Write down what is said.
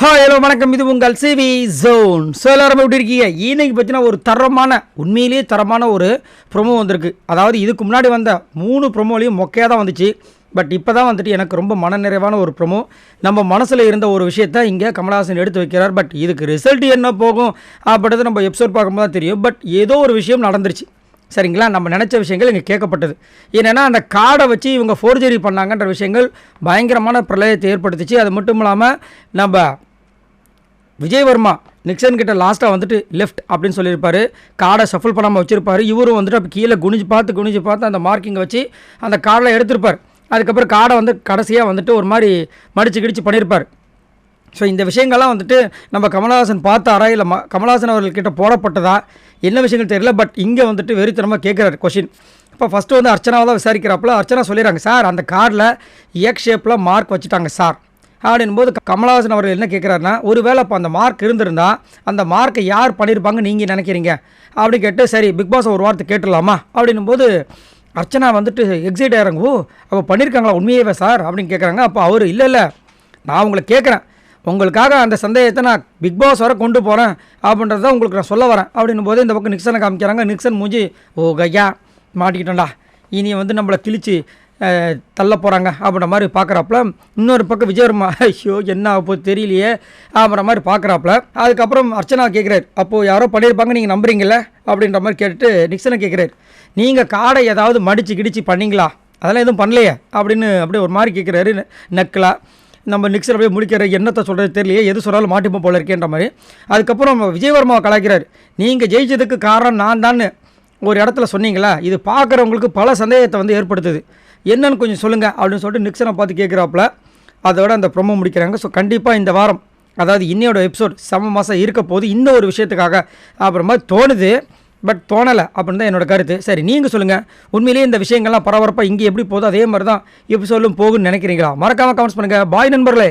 Hi hello வணக்கம். இது உங்கள் சிவி ஜோன் ஸோ எல்லாரும் எப்படி இருக்கீங்க? இன்னைக்கு பார்த்தீங்கன்னா ஒரு தரமான உண்மையிலேயே தரமான ஒரு ப்ரொமோ வந்திருக்கு. அதாவது இதுக்கு முன்னாடி வந்த மூணு ப்ரொமோலையும் மொக்கையாக தான் வந்துச்சு. பட் இப்போ தான் வந்துட்டு எனக்கு ரொம்ப மனநிறைவான ஒரு ப்ரொமோ நம்ம மனசில் இருந்த ஒரு விஷயத்த இங்கே கமலஹாசன் எடுத்து வைக்கிறார். பட் இதுக்கு ரிசல்ட் என்ன போகும் அப்படின்றது நம்ம எபிசோட் பார்க்கும்போது தான் தெரியும். பட் ஏதோ ஒரு விஷயம் நடந்துருச்சு. சரிங்களா? நம்ம நினச்ச விஷயங்கள் இங்கே கேட்கப்பட்டது. ஏன்னா அந்த கார்டை வச்சு இவங்க ஃபோர்ஜரி பண்ணாங்கன்ற விஷயங்கள் பயங்கரமான பிரளயத்தை ஏற்படுத்துச்சு. அது மட்டும் இல்லாமல் நம்ம விஜயவர்மா நிக்சன் கிட்ட லாஸ்ட்டாக வந்துட்டு லெஃப்ட் அப்படின்னு சொல்லியிருப்பாரு. கார்டை ஷஃபிள் பண்ணாமல் வச்சுருப்பாரு. இவரும் வந்துட்டு அப்போ கீழே குனிஞ்சு பார்த்து குனிஞ்சு பார்த்து அந்த மார்க்கிங்கை வச்சு அந்த கார்டில் எடுத்திருப்பார். அதுக்கப்புறம் கார்டை வந்து கடைசியாக வந்துட்டு ஒரு மாதிரி மடிச்சு கிடிச்சு பண்ணியிருப்பார். ஸோ இந்த விஷயங்கள்லாம் வந்துட்டு நம்ம கமலஹாசன் பார்த்தாரா இல்லை ம கமலஹாசன் அவர்கள்கிட்ட போடப்பட்டதா? என்ன விஷயங்கள் தெரியல. பட் இங்கே வந்துட்டு வெறித்தனமாக கேட்குறாரு கொஷின் இப்போ ஃபஸ்ட்டு வந்து அர்ச்சனாவை தான் விசாரிக்கிறாப்புல அர்ச்சனா சொல்லிடுறாங்க சார் அந்த கார்டில் எக் ஷேப்பில் மார்க் வச்சுட்டாங்க சார் அப்படின்போது கமலஹாசன் அவர்கள் என்ன கேட்குறாருன்னா ஒருவேளை இப்போ அந்த மார்க் இருந்திருந்தா அந்த மார்க்கை யார் பண்ணியிருப்பாங்க நீங்கள் நினைக்கிறீங்க? அப்படி கேட்டு சரி பிக் பாஸ் ஒரு வார்த்தை கேட்டுடலாமா? அப்படின்னும் போது அர்ச்சனா வந்துட்டு எக்ஸைட் ஆகிறாங்க ஓ அப்போ பண்ணியிருக்காங்களா உண்மையவே சார்? அப்படின்னு கேட்குறாங்க அப்போ அவர் இல்லை இல்லை நான் உங்களை கேட்குறேன் உங்களுக்காக அந்த சந்தேகத்தை நான் பிக் பாஸ் வர கொண்டு போகிறேன் அப்படின்றத உங்களுக்கு நான் சொல்ல வரேன். அப்படின்னும் போது இந்த பக்கம் நிக்சனை காமிக்கிறாங்க. நிக்சன் மூஞ்சி ஓ கையா மாட்டிக்கிட்டோம்டா இனி வந்து நம்மளை கிழிச்சு தள்ள போகிறாங்க அப்படின்ற மாதிரி பார்க்குறாப்புல இன்னொரு பக்கம் விஜயவர்மா ஐயோ என்ன அப்போ தெரியலையே அப்படின்ற மாதிரி பார்க்குறாப்புல அதுக்கப்புறம் அர்ச்சனா கேட்குறாரு அப்போது யாரோ பண்ணியிருப்பாங்க நீங்கள் நம்புறீங்களே அப்படின்ற மாதிரி கேட்டுட்டு நிக்சனை கேட்குறாரு நீங்கள் காடை ஏதாவது மடித்து கிடிச்சு பண்ணீங்களா? அதெல்லாம் எதுவும் பண்ணலையே அப்படின்னு அப்படியே ஒரு மாதிரி கேட்குறாரு நக்கலா. நம்ம நிக்சர் அப்படியே முடிக்கிற என்னத்தை சொல்கிறது தெரியலையே எது சொன்னாலும் மாட்டிப்போம் போல இருக்கேன்ற மாதிரி. அதுக்கப்புறம் விஜயவர்மாவை கலாய்க்கிறார் நீங்கள் ஜெயிச்சதுக்கு காரணம் நான் தான் ஒரு இடத்துல சொன்னீங்களா? இது பார்க்குறவங்களுக்கு பல சந்தேகத்தை வந்து ஏற்படுத்துது. என்னன்னு கொஞ்சம் சொல்லுங்கள் அப்படின்னு சொல்லிட்டு நிக்சனை பார்த்து கேட்குறாப்புல. அதோட அந்த ப்ரொமோ முடிக்கிறாங்க. ஸோ கண்டிப்பாக இந்த வாரம் அதாவது இன்னையோட எபிசோட் செம மாதம் இருக்க போது இந்த ஒரு விஷயத்துக்காக அப்புறமா தோணுது. பட் தோணலை அப்படின்னு தான் என்னோட கருத்து. சரி நீங்கள் சொல்லுங்கள் உண்மையிலேயே இந்த விஷயங்கள்லாம் பரபரப்பாக இங்கே எப்படி போகுதோ அதே மாதிரி தான் எபிசோடும் போகுன்னு நினைக்கிறீங்களா? மறக்காமல் கமெண்ட்ஸ் பண்ணுங்கள் பாய் நண்பர்களே.